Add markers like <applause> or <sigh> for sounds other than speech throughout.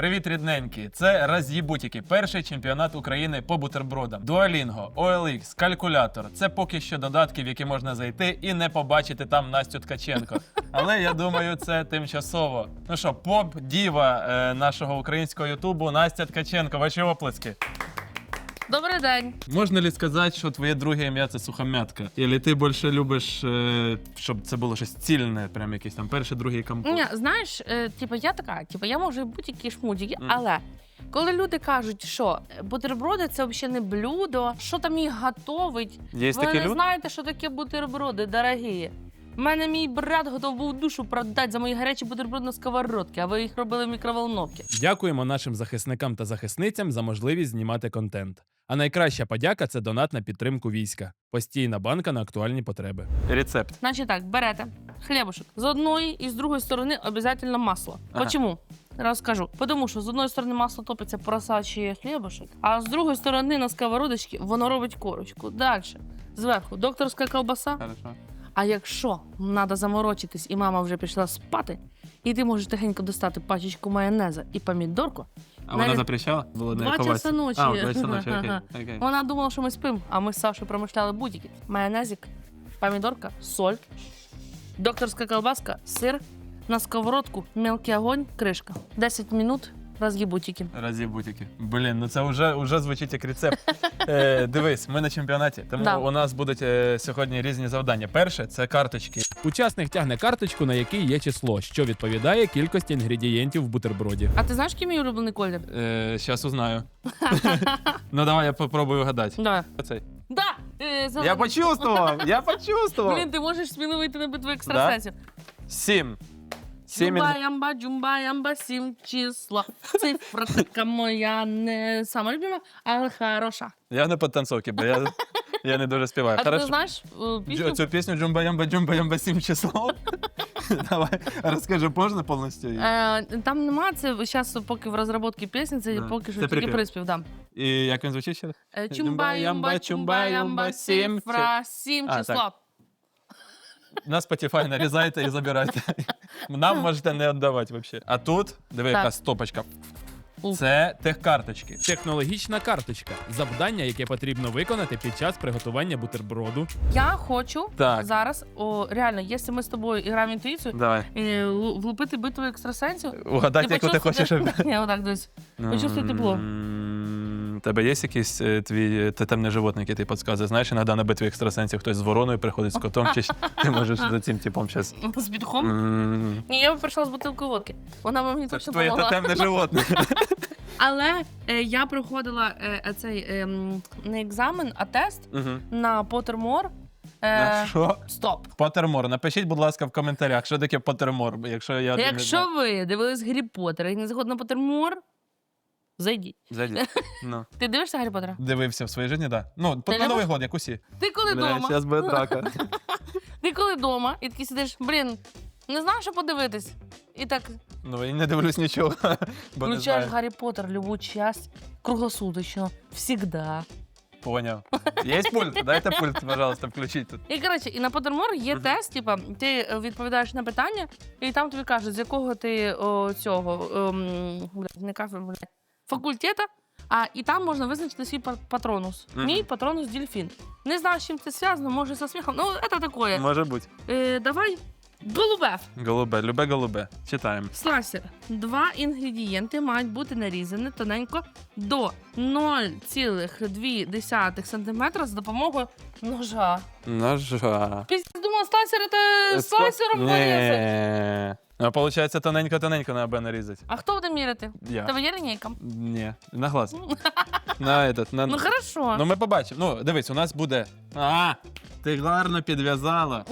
Привіт, рідненькі! Це Раз'їбутіки, перший чемпіонат України по бутербродам. Дуалінго, OLX, калькулятор. Це поки що додатки, в які можна зайти і не побачити там Настю Ткаченко. Але я думаю, це тимчасово. Ну що, поп діва е, нашого українського ютубу Настя Ткаченко. Ваші оплески. Добрий день. Можна ли сказати, що твоє друге ім'я це сухомятка? Ілі ти більше любиш, е, щоб це було щось цільне, прям якийсь там перший, другий компот? Ні, знаєш, е, типу, я така, типу, я можу і будь-які шмудіки, Мгм. але коли люди кажуть, що бутерброди це взагалі не блюдо, що там їх готовить, Є ви такі не люди? знаєте, що таке бутерброди, дорогі. У мене мій брат готов був душу продати за мої гарячі бутерброди на сковородки, а ви їх робили в мікроволновці. Дякуємо нашим захисникам та захисницям за можливість знімати контент. А найкраща подяка це донат на підтримку війська. Постійна банка на актуальні потреби. Рецепт. Значить так, берете хлібушек. З одної і з другої сторони обов'язково масло. Ага. Почому? Розкажу. Тому що з одної сторони масло топиться, просачує хлібушек, а з другої сторони на сковородочці воно робить корочку. Далі. Зверху докторська колбаса. Хорошо. А якщо треба заморочитись і мама вже пішла спати, і ти можеш тихенько достати пачечку майонеза і помідорку, А вона Навіть запрещала? Було не Два ховатися? часа ночі. А, два часа ночі, окей. Ага. <laughs> окей. вона думала, що ми спимо, а ми з Сашою промишляли будь-які. Майонезик, помідорка, соль, докторська колбаска, сир, на сковородку, мелкий огонь, кришка. 10 минут, роз'їбутики. Разібутики. Блін, ну це вже, вже звучить як рецепт. <laughs> Е, дивись, ми на чемпіонаті, тому Да. у нас будуть е, сьогодні різні завдання. Перше це карточки. Учасник тягне карточку, на якій є число, що відповідає кількості інгредієнтів в бутерброді. А ти знаєш, який мій улюблений колір? Е, Щас узнаю. <laughs> ну давай я попробую вгадати. Да. Оцей. Да! Е, Я почувствував! Я почувствував! Блін, ти можеш сміло вийти на битву екстрасенсів. Сім. Сім. Джумба, ямба, джумба, ямба, сім числа. Цифра така моя не сама любима, але хороша. Я не підтанцовки, бо я, я не дуже співаю. А ти Хорошо. знаєш е, пісню? Цю пісню джумба ямба джумба ямба сім число. <laughs> Давай, розкажи, можна повністю її? Е, там нема це зараз, поки в розробці пісні, це Да. поки що Це тільки припів. приспів. Да. І як він звучить ще раз? Е, Чумба, ямба, чумба, ямба, сім, цифра, сім А, число. На Spotify нарізайте і забирайте. <laughs> Нам можете не віддавати взагалі. А тут, диви, Так. яка стопочка. Це техкарточки. Технологічна карточка завдання, яке потрібно виконати під час приготування бутерброду. Я хочу Так. зараз, о, реально, якщо ми з тобою граємо в інтуїцію, Давай. е, влупити битву екстрасенсів, Угадати, яку ти хочеш. <laughs> Ні, отак десь. Почувствуй тепло. М, Тебе є якийсь е, твій тотемне животне, яке ти підказує? Знаєш, іноді на битві екстрасенсів хтось з вороною приходить з котом, чи ти можеш за цим типом зараз. З підхом. Ні, я прийшла з бутилкою водки. Вона мені точно твоє допомогла. тотемне животне. <laughs> Але е, я проходила е, е, цей е, не екзамен, а тест Мгм. на Поттермор. На Е, Що? стоп. Поттермор. Напишіть, будь ласка, в коментарях, що таке Поттермор, якщо я не знаю. Ви дивились Гаррі Поттера і не заходите на Поттермор, зайдіть. Зайдіть. <laughs> Ну. Ти дивишся Гаррі Поттера? Дивився в своїй житті, так. Да. Ну, на Новий год, як усі. Ти коли Бля, вдома? зараз буде драка. <laughs> Ти коли вдома і такий сидиш, блін, не знаю, що подивитись. І так Ну, і не дивлюсь нічого, <laughs> бо не включаєш знаю. Гаррі Поттер любу часть, круглосуточно, всегда. Поняв. Є пульт? Дайте пульт, пожалуйста, включіть тут. І коротше, і на Поттермор є Мгм. тест, типа, ти е, відповідаєш на питання, і там тобі кажуть, з якого ти о, цього ем, блядь, не кафе, блядь, факультета. А і там можна визначити свій пар- патронус. Мгм. Мій патронус дельфін. Не знаю, з чим це зв'язано, може со сміхом. Ну, це таке. Може бути. Е, давай голубе. Голубе, любе голубе. Читаємо. Сласер. Два інгредієнти мають бути нарізані тоненько до 0,2 см з допомогою ножа. Ножа. Після думала, слайсер це слайсером порізати. Ні. Ну, Получається, тоненько-тоненько на Б нарізати. А хто буде міряти? Я. Тебе є лінійка? Ні, на глаз. На этот, на... Ну хорошо. Ну, ми побачимо. Ну, дивись, у нас буде. А, ти гарно підв'язала.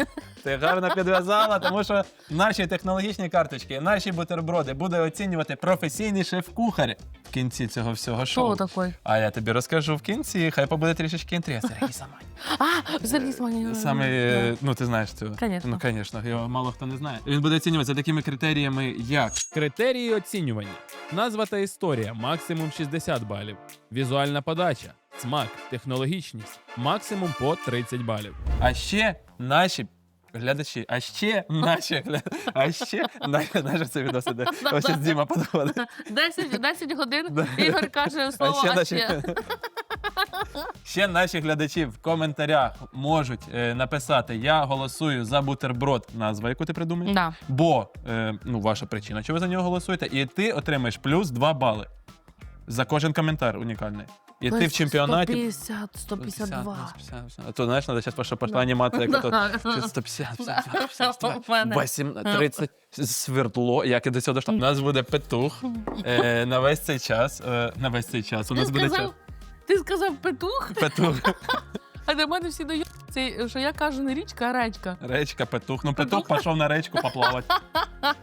Ти гарно підв'язала, тому що наші технологічні карточки, наші бутерброди буде оцінювати професійний шеф-кухар в кінці цього всього шоу. Хто такий? А я тобі розкажу в кінці, хай побуде трішечки інтерес. Сергій Самань. А, Сергій Смані. Саме, е, ну ти знаєш цього. Конечно. Ну, звісно, його мало хто не знає. Він буде оцінювати за такими критеріями, як Критерії оцінювання: назва та історія максимум 60 балів. Візуальна подача, смак, технологічність максимум по 30 балів. А ще наші глядачі, а ще наші глядачі, а ще наші, наші це відос іде. Ось зараз Діма підходить. 10, 10 годин Ігор каже слово, А ще а наші, ще. <laughs> ще наші глядачі в коментарях можуть е, написати: Я голосую за бутерброд, назва, яку ти придумаєш. Да. Бо е, ну, ваша причина, що ви за нього голосуєте, і ти отримаєш плюс 2 бали за кожен коментар унікальний. І ти в чемпіонаті. 150, 152. А то знаєш, треба зараз пошла пошла анімація, як Да. 150, 150, У мене. 8, 30, свердло, як і до цього дійшло. У нас буде петух е, на весь цей час. Е, на весь цей час. У Ти нас буде час. сказав, ти сказав петух, Петух. а до мене всі дають цей, що я кажу не річка, а речка. Речка, петух. Ну, петух Петух. пішов на речку поплавати.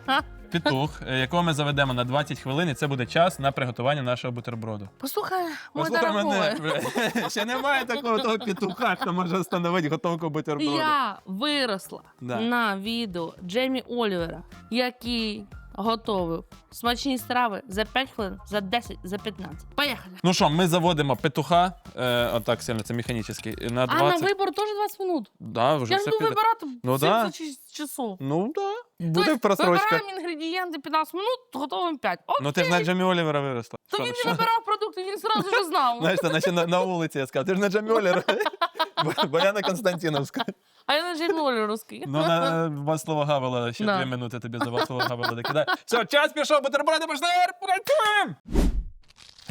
<laughs> Петух, е, якого ми заведемо на 20 хвилин, і це буде час на приготування нашого бутерброду. Послухай, мой Послухай дорогой. мене. <laughs> Ще немає такого того петуха, хто може встановити готовку бутерброду. Я виросла Да. на відео Джеймі Олівера, який готовив смачні страви за 5 хвилин, за 10, за 15. Поїхали. Ну що, ми заводимо петуха, е, отак сильно, це механічний, на А 20. на вибор теж 20 минут. Да, вже Я ж все буду піде. вибирати Ну да. 76 часов. Ну да. Буде просрочка. Вибираємо інгредієнти 15 минут, готовимо 5. Окей. Ну ти ж на Джамі Олівера виросла. То він що? не вибирав продукти, він одразу ж знав. Знаєш, це наче на, на вулиці я сказав, ти ж на Джамі Олівера. <laughs> Бо- Бо я на Константиновська. А я на Джеймі Оліверовський. Ну, на Васлова Гавела ще Да. дві минути тобі за Васлова Гавела докидаю. Все, час пішов, бутерброди пішли, працюємо!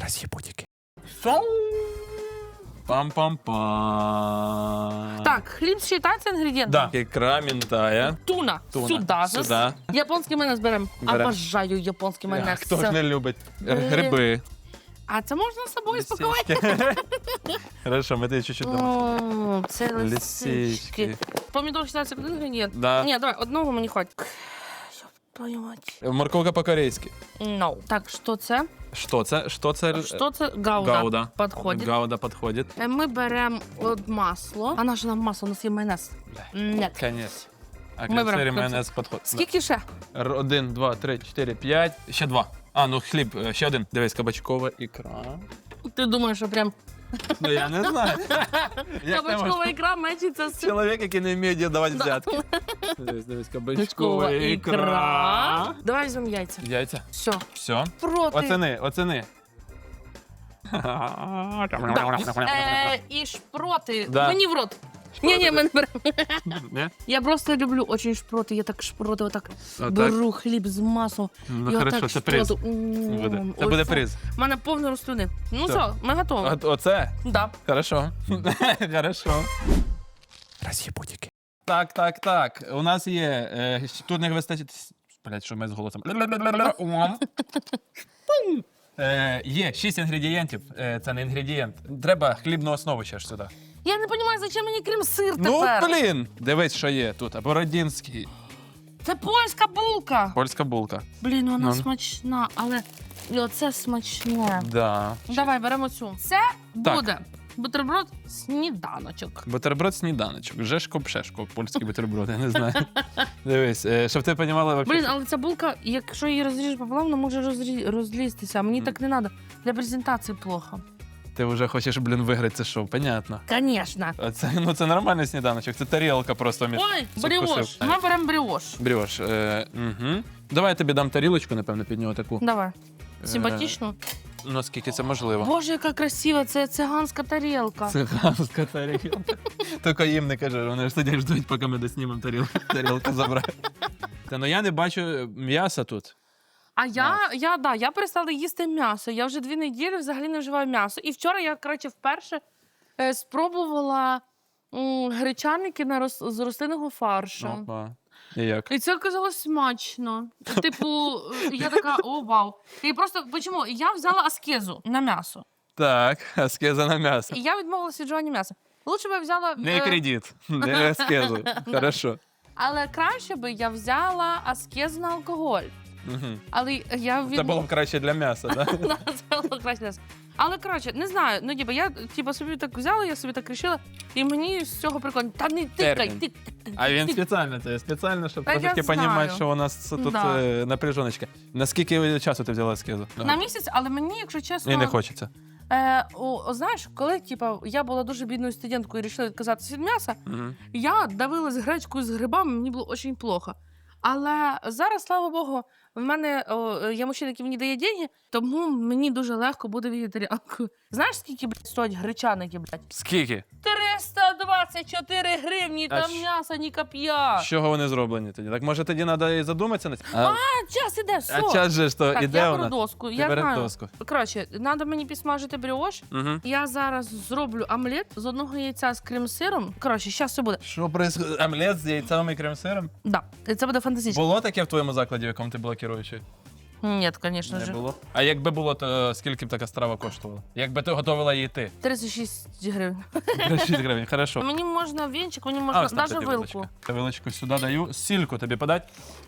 Роз'єбутики. Пам-пам-пам. Так, хліб считається інгредієнтом? Да. Ікра мінтає. Туна. Туна. Сюда. Сюда. Японський майонез беремо. Берем. Обожаю японський майонез. Хто ж не любить? Е. Гриби. А це можна з собою спакувати? <laughs> Хорошо, ми тобі чуть-чуть дамо. О, Це лисички. Лисички. Помідор вважається як один інгредієнт? Да. Ні, давай, одного мені хватить. Ёб твою мать. Морковка по-корейськи. No. Так, що це? Що це? Що це? Що це? Гауда. Гауда. Подходить. Гауда підходить. Е, Ми беремо от масло. А наше нам масло, у нас є майонез. Ні. Конець. А Ми беремо майонез підходить. Скільки ще? Р- Один, два, три, чотири, п'ять. Ще два. А, ну хліб, е, ще один. Дивись, кабачкова ікра. Ти думаєш, що прям Ну я не знаю. <laughs> Як кабачкова можеш- ікра мечиться з Чоловік, який не вміє давати взятки. <laughs> Дивись, дивись, кабачкова ікра. Давай візьмемо яйця. Яйця. Все. Все. Проти. Оцени, оцени. Е, і шпроти. Да. Мені в рот. Ні, ні, ми не беремо. Не? Я просто люблю очень шпроти. Я так шпроти отак Отак? беру хліб з маслом. Ну і хорошо, отак це приз. шпроту. М, Буде. Це ой, буде фу. приз. У мене повно розтуни. Ну Все. ми готові. От- Оце? Да. Хорошо. <laughs> Хорошо. Роз'єбутики. Так, так, так. У нас є. Е, щ- тут не вистачить. Блять, що ми з голосом. Е, є шість інгредієнтів. Е, це не інгредієнт. Треба хлібну основу ще ж сюди. Я не розумію, зачем мені крім сир Ну, тепер. блін! Дивись, що є тут. Бородінський. Це польська булка. Польська булка. Блін, вона Ну. смачна, але і оце смачне. Да. Давай, беремо цю. Це Так. буде бутерброд сніданочок. Бутерброд сніданочок. Жешко пшешко. Польський бутерброд, я не знаю. <laughs> Дивись, е, щоб ти розуміла вообще. Блін, але ця булка, якщо її розріжеш пополам, вона може розрі... розлізтися. А мені так не треба. Для презентації плохо. Ти вже хочеш, блін, виграти це шоу, понятно. Звісно. А Це, ну, це нормальний сніданочок, це тарілка просто між. Ой, бріош. вкусив. Ми беремо бріош. Бріош. Е, угу. Давай я тобі дам тарілочку, напевно, під нього таку. Давай. Е, Симпатично. Ну, скільки це можливо. Боже, яка красива, це циганська тарілка. Циганська тарілка. Тільки їм не кажи, вони ж сидять ждуть, поки ми доснімемо тарілку, тарілку забрати. Та ну я не бачу м'яса тут. А я, я, да, я перестала їсти м'ясо. Я вже дві неділі взагалі не вживаю м'ясо. І вчора я, коротше, вперше е, спробувала м, гречаники на рос, з рослинного фаршу. Опа. І як? І це оказалось смачно. Типу, е, я така, о, вау. І просто чому? Я взяла аскезу на м'ясо. Так, аскеза на м'ясо. І я відмовилася від вживання м'яса. Лучше би я взяла. Не е, кредит, <laughs> не аскезу. Хорошо. але краще би я взяла аскезу на алкоголь. Але я від... <laughs> Це було б краще для м'яса, так? Да, це було краще. Але коротше, не знаю. Ну ніби я типу, собі так взяла, я собі так рішила, і мені з цього прикольно. Та не тикай, Термін. тик, А він спеціально це спеціально, щоб Та я трошки знаю. розуміти, що у нас тут Да. е, напряжоночка. Наскільки часу ти взяла аскезу? на місяць, але мені, якщо чесно, І не хочеться. Е, о, о, знаєш, коли типа, я була дуже бідною студенткою і вирішила відказатися від м'яса, Мгм. я давилась гречкою з грибами, мені було дуже плохо. Але зараз, слава Богу, в мене о, є мужчина, який мені дає деньги, тому мені дуже легко буде вегетаріанкою. Знаєш, скільки блядь, стоять гречаники, блядь? Скільки? 324 гривні, А там щ- м'яса, ні коп'я. З чого вони зроблені тоді? Так може тоді треба і задуматися на а, А, час іде, все. а час же ж то так, іде я у беру нас. доску, Ти я бери знаю. доску. Коротше, треба мені підсмажити бріош. Угу. Я зараз зроблю омлет з одного яйця з крем-сиром. Коротше, зараз все буде. Що происходит? Омлет з яйцем і крем-сиром? Да, це буде фантастично. Було таке в твоєму закладі, в якому ти була керуючою? Ні, звісно Не ж. було. А якби було, то скільки б така страва коштувала? Якби ти готувала її ти? 36 гривень. 6 гривень, хорошо. Мені можна вінчик, мені можна ось там навіть тобі вилку. вилочка. Вилочку сюди даю. Сільку тобі подать?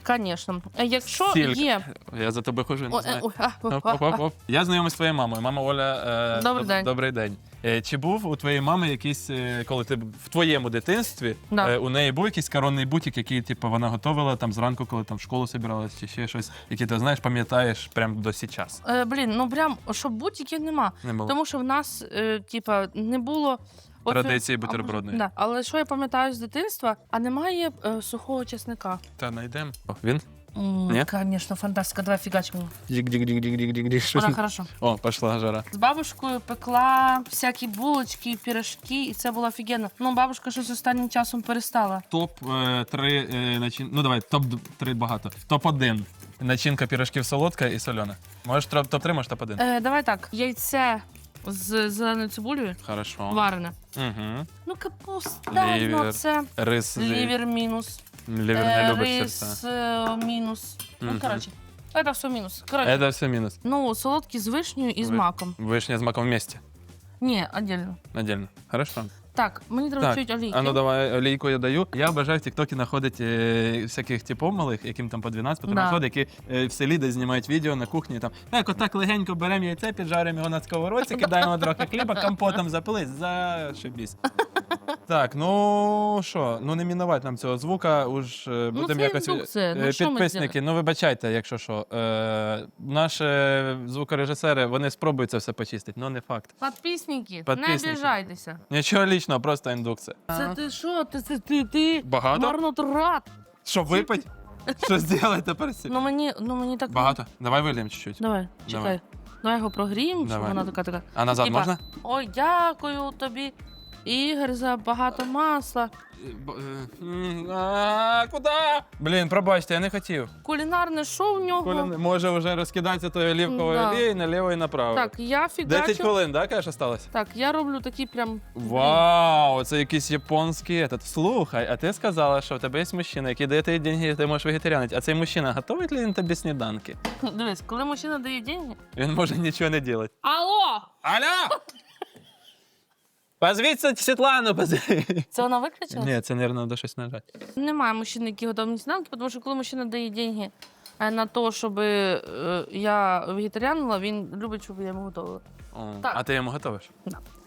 Звісно. Якщо Сілька. є. Я за тебе хожу, не О, е, знаю. ой, а, Оп, а, оп, оп, оп. Я знайомий з твоєю мамою. Мама Оля. Е, Добрий доб- день. Добрий день. Е, чи був у твоєї мами якийсь, е, коли ти б- в твоєму дитинстві, Да. е, у неї був якийсь коронний бутік, який типу, вона готувала там зранку, коли там в школу збиралась, чи ще щось, який ти знаєш, пам'ятаєш прямо до сейчас? Е, блін, ну прям, щоб бутиків нема. Не було. Тому що в нас, е, типа, не було. Традиції А, може, бутербродної. Да. Але що я пам'ятаю з дитинства, а немає е, сухого чесника. Та знайдемо. Він? М, Ні? Звісно, фантастика, давай фігачимо. Дік-дік-дік-дік-дік-дік. Щось Вона хорошо. О, пішла жара. З бабушкою пекла всякі булочки, пірожки, і це було офігенно. Ну, бабушка щось останнім часом перестала. Топ 3 начин... Ну давай, топ 3 багато. Топ 1 Начинка пірожків солодка і солена. Можеш топ 3 можеш топ 1 Е, давай так, яйце з зеленою цибулею Хорошо. варене. Угу. Ну, капуста, Лівер. ну це Рис. лі- лівер мінус. Лівер е, не любиш рис серця. е, мінус. Ну, Мгм. коротше, це все мінус. Коротше, Це все мінус. ну, солодкі з вишнею і з Ви- маком. Вишня з маком вместе. Ні, отдельно. Отдельно. Хорошо. Так, мені треба чуть олійки. А ну давай олійку я даю. Я бажаю в Тіктокі знаходити е, всяких типів малих, яким там по 12, по Да. 13 років, які е, в селі десь знімають відео на кухні. Там так, отак легенько беремо яйце, піджаримо його на сковородці, кидаємо <laughs> трохи хліба, компотом запили, зашибісь. Так, ну що, ну не мінувати нам цього звука, уж е, Ну, будемо це якось. індукція, ну, Е, що ми Підписники, ну вибачайте, якщо що. Е, наші звукорежисери, вони спробують це все почистити, але не факт. Підписники, Підписники. не обіжайтеся. Нічого лічного, просто індукція. Це ти що? Ти, це ти, ти Багато? марнотрат. Що, випить? Що зробити тепер? сі- Ну мені, ну мені так. Багато? Давай виліємо чуть-чуть. Давай, чекай. Давай його прогріємо, щоб Давай. вона така така. А назад Типа, можна? Ой, дякую тобі, Ігор, за багато масла. Куди? Блін, пробачте, я не хотів. Кулінарне шоу в нього. Коля може вже розкидатися тою олівковою Да. олією наліво і направо. Так, я 10 фігачу. хвилин, так, каже, осталось? Так, я роблю такі прям. Вау, це якийсь японський этот. Слухай, а ти сказала, що в тебе є мужчина, який дає тобі деньги, і ти можеш вегетаріанити. А цей мужчина готовить ли він тобі сніданки? Дивись, коли мужчина дає деньги. Він може нічого не робити. Алло! Алло! Позвіть Світлану, позвіть. Це вона виключила? Ні, це, мабуть, треба щось нажати. Немає мужчин, які готові на сніданки, тому що коли мужчина дає деньги е, на те, щоб е, я вегетаріанила, він любить, щоб я йому готувала. О, Так. А ти йому готовиш?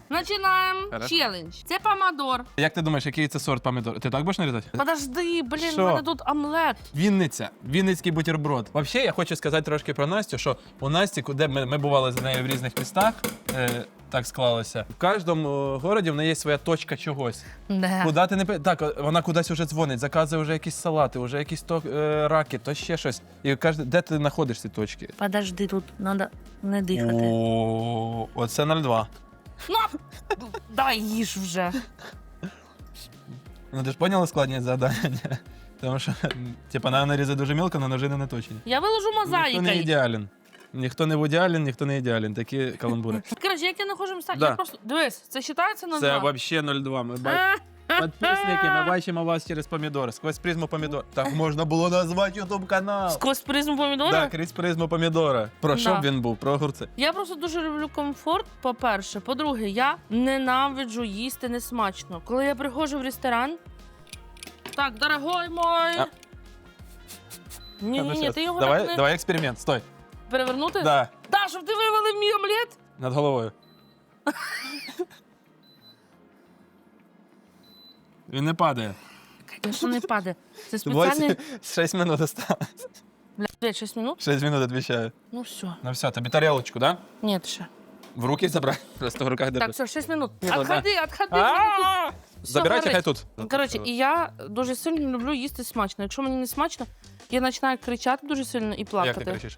Починаємо Хорошо. челендж. Це помадор. Як ти думаєш, який це сорт помідор? Ти так будеш нарізати? Подожди, блін, Що? в мене тут омлет. Вінниця, Вінницький бутерброд. Взагалі, я хочу сказати трошки про Настю, що у Насті, куди ми, ми бували з нею в різних містах, е, так склалося. В кожному городі в неї є своя точка чогось. Да. Куди ти не пи- так, вона кудись вже дзвонить, заказує вже якісь салати, вже якісь то е, раки, то ще щось. І каже, де ти знаходиш ці точки? Подожди, тут треба не дихати. О, оце 0,2. Ну, дай їж вже. Ну ти ж поняла складність завдання? Тому що, типа, треба нарізати дуже мілко, але ножи не наточені. Я виложу Ніхто не мозаїкою. ідеален. Ніхто не в ідеален, ніхто не ідеален. Такі каламбури. <laughs> Коротше, як я не хожу Да. я просто. Дивись, це вважається на Це два? взагалі 0,2. Ми бачимо. <laughs> Підписники, ми бачимо вас через помідори. Сквозь призму помідора. Так можна було назвати ютуб канал. Сквозь призму помідора? Так, крізь призму помідора. Про що Да. б він був? Про огурці. Я просто дуже люблю комфорт, по-перше. По-друге, я ненавиджу їсти несмачно. Коли я приходжу в ресторан. Так, дорогой мой. А. Ні, ні, ні, ти його давай, так не давай експеримент, стой. Перевернути? Да, Да, щоб ти вивели мій омлет. над головою. Він не падає. Звісно, не падає. Це спеціальний. 6 минут осталось. Бля, 6 минут? 6 минут відвічаю. Ну все. Ну все, тобі тарелочку, да? Ні, ще. В руки забрати. <laughs> Просто в руках Так, все, 6 минут. Ні. Отходи, отходи. А! Забирайте хай тут. Коротше, і я дуже сильно люблю їсти смачно. Якщо мені не смачно, я починаю кричати дуже сильно і Як плакати. ти кричиш?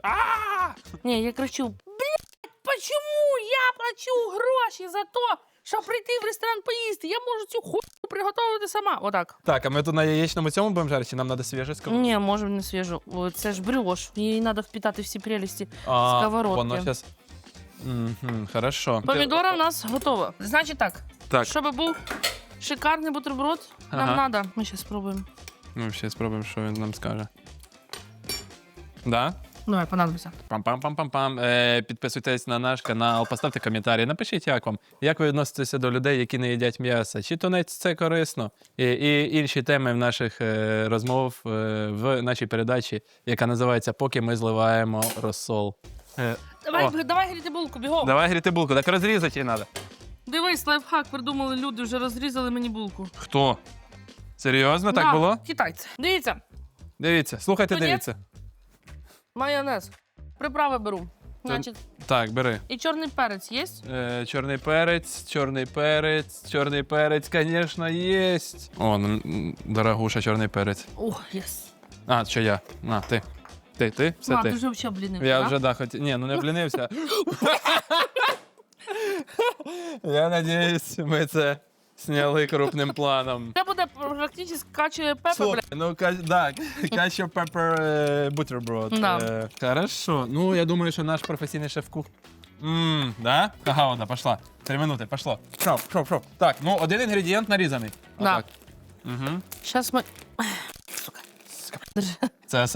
Ні, я кричу: блядь, почему я плачу гроші за то, щоб прийти в ресторан поїсти? Я можу цю хуйню приготувати сама. Отак. Так, а ми тут на яєчному цьому будемо жарити, чи нам треба свіже сковородку? Ні, може не свіжу. О, Це ж брioш. Їй треба впітати всі прелісті. А, сковородки. Воно зараз... Угу, хорошо. Помідора в нас готова. Значить так, Так, щоб був шикарний бутерброд, нам Ага. треба. Ми зараз спробуємо. ну ще спробуємо, що він нам скаже. Да? Давай, понадобиться. Пам-пам-пам-пам-пам. Е, підписуйтесь на наш канал, поставте коментарі, напишіть, як вам. Як ви відноситеся до людей, які не їдять м'яса? Чи тунець це корисно? І, і інші теми в наших е, розмов е, в нашій передачі, яка називається Поки ми зливаємо розсол. Е, Давай, О. давай гріти булку, бігом. давай гріти булку, так розрізати її треба. Дивись, лайфхак придумали люди, вже розрізали мені булку. Хто? Серйозно так Да, було? Китайці. Дивіться, Дивіться, слухайте, Тунець? дивіться. Майонез. Приправи беру. Значить, Так, бери. і чорний перець є? Е, чорний перець, чорний перець, чорний перець, звісно, є. О, ну, м, дорогуша, чорний перець. Ох, єс. А, що я? А, ти. Ти, ти? Все А, ти. ти вже взагалі блінився, Я да? вже да, хоч. Ні, ну не блінився. <laughs> Я надіюсь, ми це зняли крупним планом. Це буде практично качує пепе, Слухай, ну ка- да, качо пепер бутерброд. Да. Е, Хорошо. Ну, я думаю, що наш професійний шеф-кух. Ммм, да? Ага, одна, пошла. Три минути, пошло. Шоп, шоп, шоп. Так, ну один інгредієнт нарізаний. Да. Отак. Угу. Зараз ми... Це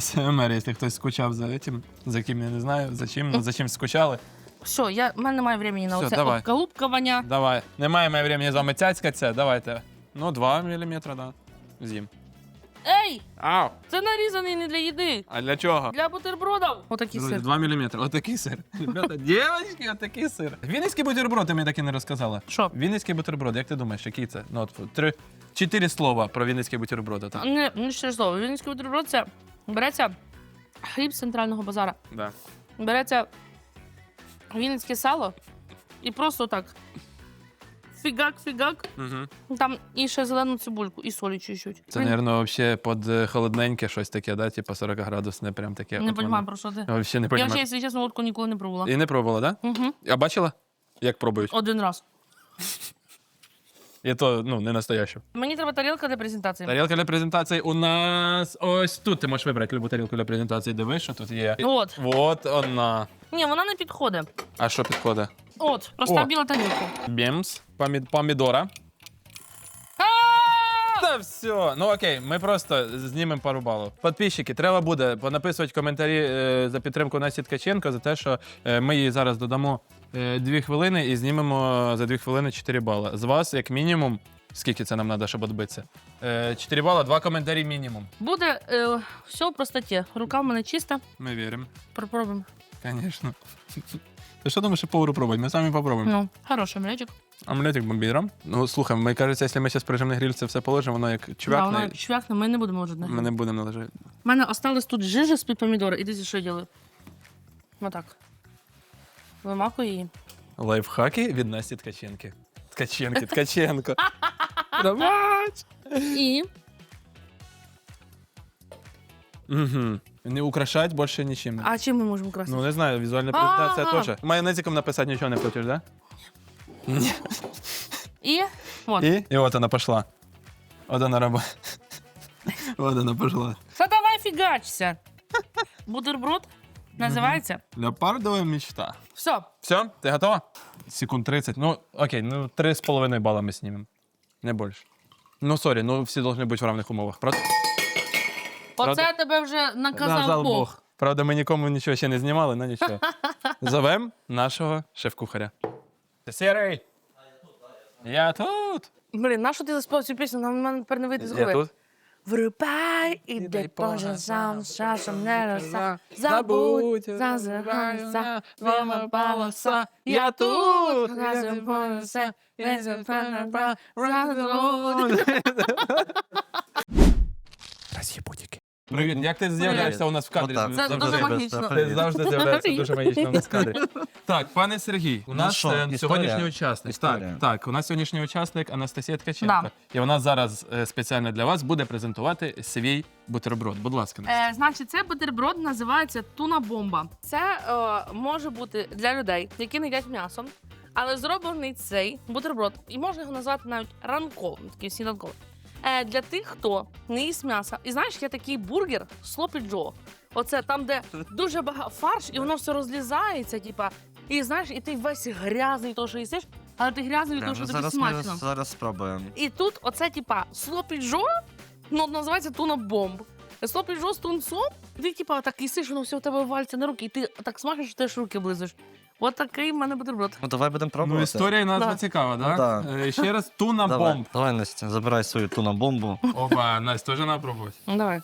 СМР, <laughs> якщо хтось скучав за цим, за ким я не знаю, за чим, за чим скучали. Все, я... в мене немає времени на Всё, оце давай. обколупкування. Давай. Немає моє времени з вами цяцькатися, давайте. Ну, 2 мм, да. З'їм. Ей, Ау! це нарізаний не для їди, А для чого? для бутербродів. Отакий Друзі, сир. 2 мм. Отакий сир. <laughs> Ребята, дівчатки, отакий сир. Вінницький бутерброд, ти мені так і не розказала. Що? Вінницький бутерброд, як ти думаєш, який це? Ну, от, три, чотири слова про вінницький бутерброд. Так. Не, не ще слово. Вінницький бутерброд це береться хліб з центрального базара, Да. береться вінницьке сало і просто так. Фігак-фігак. Угу. Там і ще зелену цибульку, і солі чуть-чуть. Це, мабуть, взагалі під е, холодненьке щось таке, да? Типа 40 градусне, прям таке. Не розумію, про що ти. Я взагалі не Я розумію. вже, якщо чесно, водку ніколи не пробувала. І не пробувала, так? Да? Угу. А бачила? Як пробують? Один раз. І то, ну, не настоящу. Мені треба тарілка для презентації. Тарілка для презентації у нас ось тут. Ти можеш вибрати любу тарілку для презентації. Дивись, що тут є. От. От вона. Ні, вона не підходить. А що підходить? От, проста О. біла тарілка. Бімс, помід- помідора. Та все. Ну окей, ми просто знімемо пару балів. Підписчики, треба буде понаписувати коментарі е, за підтримку Насті Ткаченко за те, що е, ми їй зараз додамо е, дві хвилини і знімемо за дві хвилини 4 бали. З вас, як мінімум, скільки це нам треба, щоб відбитися? Е, 4 бали, два коментарі мінімум. Буде е, все в простоті. Рука в мене чиста. Ми віримо. Попробуємо. Ти що думаєш, що повару пробувати? Ми самі попробуємо. Ну, хороший омлетик. Омлетик бомбіром. Ну, слухай, ми кажеться, якщо ми зараз при на гриль це все положимо, воно як Да, чвякне. вона чвякне, ми не будемо ложити. на Ми не будемо належати. У мене осталось тут жижа з-під помідора. І дивіться, що я роблю. Отак. Вимакую її. Лайфхаки від Насті Ткаченки. Ткаченки, Ткаченко. Давай! І Угу. Не украшать більше нічим. а чим ми можемо красити? Ну, не знаю, візуальна презентація Ага. теж. Майонезиком написати нічого не хочеш, да? І от. І? І от вона пішла. От вона робила. От вона пішла. Та давай фігачся. Бутерброд називається. Леопардова мечта. Все. Все, ти готова? Секунд 30. Ну, окей, ну 3,5 бала ми знімемо. Не більше. Ну, сорі, ну всі повинні бути в равних умовах. Правда? Оце Правда? тебе вже наказав Бог. Правда, ми нікому нічого ще не знімали, але нічого. <laughs> Зовем нашого шеф-кухаря. Ти сірий? Я тут. Блін, на що ти заспівав цю пісню? Нам мене тепер не вийде з Я голови. тут. Врубай і дай дай Боже сам, сам, не роса. Забудь, зазирайся, баласа. баласа. Я тут. Разом понесе, не запевне, Роз'єбутики. Привіт, як ти з'являєшся у нас в кадрі? Отак. Це Завжди- дуже магічно. завжди. Ти завжди з'являєшся дуже магічно в нас в кадрі. <laughs> Так, пане Сергій, у Ну нас що, е, історія? сьогоднішній учасник. Історія. Так, так, у нас сьогоднішній учасник Анастасія Ткаченко. Да. І вона зараз е, спеціально для вас буде презентувати свій бутерброд. Будь ласка, Настя. Е, значить, цей бутерброд називається туна бомба. Це е, може бути для людей, які не їдять м'ясо, але зроблений цей бутерброд, і можна його назвати навіть ранковим, такий сніданковий. Е, для тих, хто не їсть м'яса. І знаєш, є такий бургер Слопі Джо. Оце там, де дуже багато фарш, і воно все розлізається, типа. І знаєш, і ти весь грязний, то що їсиш, але ти грязний, Прямо тому що тобі зараз ми смачно. зараз спробуємо. І тут оце, типа, слопі джо, ну, називається туна бомб. Слопі джо з тунцом, ти, типа, так їсиш, воно все в тебе вальться на руки, і ти так смажиш, що ти аж руки облизуєш. От такий в мене бутерброд. Ну давай будемо Ну, пробувати. історія назва Да. цікава, Ну, так? да. Е, Ще раз туна Давай, бомб. давай, Настя, забирай свою ту на бомбу. Опа, Настя, теж на пробувати. Ну, давай.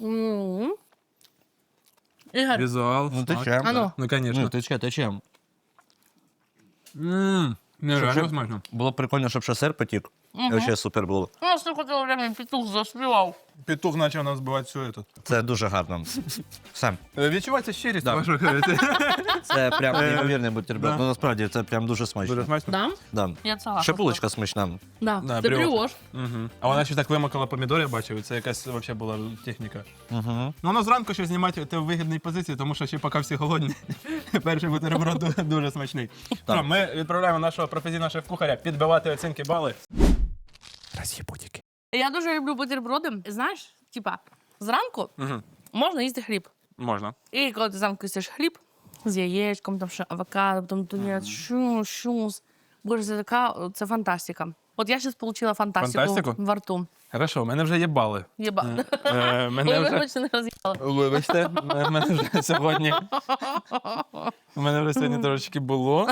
М. Ігор, Візуал. Ну, ти смак. чим? А ну. Ну, Ну, звісно. ти чекай, ти чим? Ммм, нереально Щоб- смачно. Було б прикольно, щоб ще сир потік. Мгм. І Вообще супер було. ну, слухайте, время петух заспівав. Петух почав нас збивати все це. Це дуже гарно. Все. Е, Відчувається щирість Да. вашого говорити. <laughs> Це прям неймовірний бутерброд. Да. Ну насправді це прям дуже Дуже смачно. смачно. Да? Да. Я согласна. Ще булочка смачна. Да, Да, це бріош. бріош. Угу. А вона ще так вимокала помідори, я бачив, і це якась взагалі була техніка. Угу. Ну, воно зранку ще знімати ти в вигідній позиції, тому що ще поки всі голодні. <laughs> Перший бутерброд ду- <laughs> дуже смачний. Що, ми відправляємо нашого професійного шеф-кухаря підбивати оцінки бали. Роз'єбутіки. Я дуже люблю бутерброди. Знаєш, типа, зранку Угу. можна їсти хліб. Можна. І коли ти зранку їсиш хліб з яєчком, там ще авокадо, потім тунець, шу, шус. Боже, це така, це фантастика. От я зараз отримала фантастику, Фантастику? во рту. Хорошо, у мене вже є бали. Єба. Е, мене Ой, вже... вибачте, не. Вибачте, в мене вже сьогодні. У мене вже сьогодні трошечки було.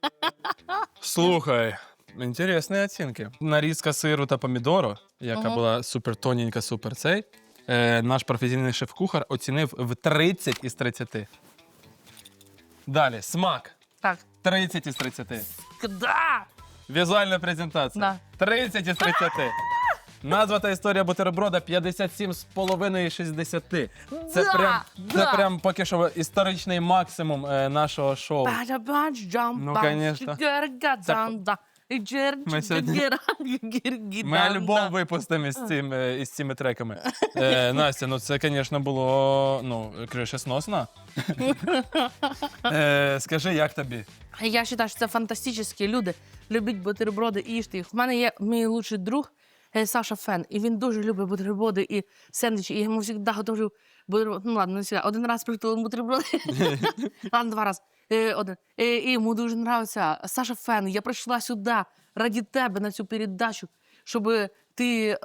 <laughs> Слухай, інтересні оцінки. Нарізка сиру та помідору, яка Ага. була супер тоненька, супер цей. Е, наш професійний шеф-кухар оцінив в 30 із 30. Далі, смак. Так. 30 із 30. Да! Візуальна презентація. Да. 30 із 30. Назва та історія бутерброда 57 з половиною 60. Це Да, прям, це да. прям поки що історичний максимум е, нашого шоу. Ну, конечно. гер-га-дзан-да. Ми сьогодні- Ми альбом випустимо із, цим, е, із цими треками. <laughs> Е, Настя, ну це, звісно, було ну, кришесносно. е, скажи, як тобі? Я вважаю, що це фантастичні люди. Любить бутерброди і їжте їх. У мене є мій лучший друг е, Саша Фен, і він дуже любить бутерброди і сендвічі. І я йому завжди готовлю бутерброд. Ну ладно, не завжди. Один раз приготував бутерброди. <laughs> ладно, два рази. Е, один. Е, і йому дуже подобається. Саша Фен, я прийшла сюди раді тебе на цю передачу, щоб ти е,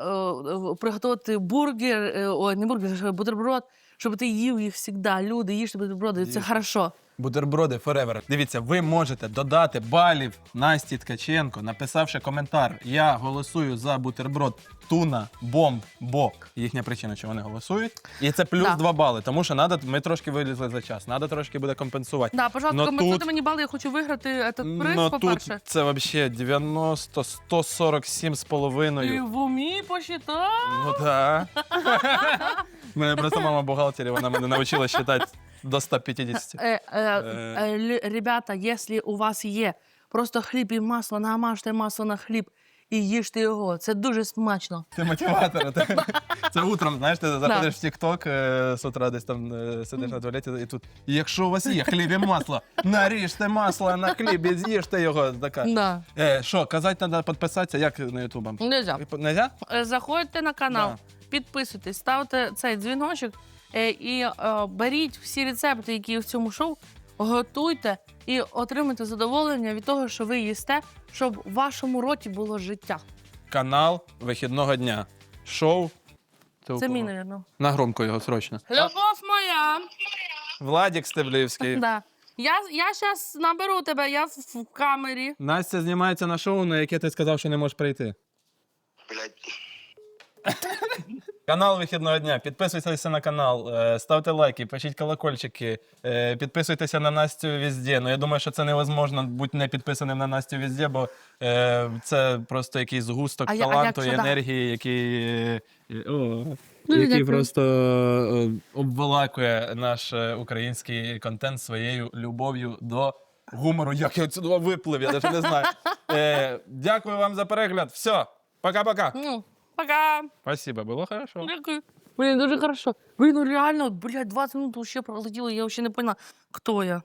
приготувати бургер, е, ой, не бургер, бутерброд, щоб ти їв їх завжди. Люди, їжте бутерброди, це хорошо. Бутерброди Forever. Дивіться, ви можете додати балів Насті Ткаченко, написавши коментар. Я голосую за бутерброд Туна Бомб Бо. Їхня причина, що вони голосують. І це плюс Да. 2 бали. Тому що надо, ми трошки вилізли за час. Надо трошки буде компенсувати. Да, пожалуйста, Но компенсуйте тут- мені бали, я хочу виграти этот приз, Ну тут по-перше. це взагалі 90, 147 з І половиною. в умі посчитав. Ну так. <laughs> Мене просто мама бухгалтері, вона мене навчила вважати до 150. Е, е, е, лю- ребята, якщо у вас є просто хліб і масло, намажте масло на хліб і їжте його. Це дуже смачно. Ти мотиватор. Це, <laughs> це утром, знаєш, ти заходиш в TikTok е, з утра десь там е, сидиш на туалеті і тут. Якщо у вас є хліб і масло, наріжте масло на хлібі, з'їжте його. Така. Да. Е, що, казати треба підписатися, як на Ютубом? Нельзя. Нельзя? Е, Заходьте на канал, Да. підписуйтесь, ставте цей дзвіночок е, і е, беріть всі рецепти, які в цьому шоу, готуйте і отримуйте задоволення від того, що ви їсте, щоб в вашому роті було життя. Канал вихідного дня. Шоу. Це мій, напевно. На громко його срочно. Любов моя! Владік Стеблівський. Да. Я, я зараз наберу тебе, я в, в камері. Настя знімається на шоу, на яке ти сказав, що не можеш прийти. Блять. Канал вихідного дня. Підписуйтеся на канал, е, ставте лайки, пишіть колокольчики, е, підписуйтеся на Настю везде. Ну я думаю, що це невозможно бути не підписаним на Настю везде, бо е, це просто якийсь згусток А я- а таланту як і енергії, який, о, Дуже який просто обволакує наш український контент своєю любов'ю до гумору. Як я отсюди виплив, я навіть не знаю. Дякую вам за перегляд. Все, пока-пока. Пока. Спасибо, было хорошо. Дякую. Блін, дуже хорошо. Блін, ну реально, блядь, 20 минут вообще пролетіло, я вообще не поняла, хто я.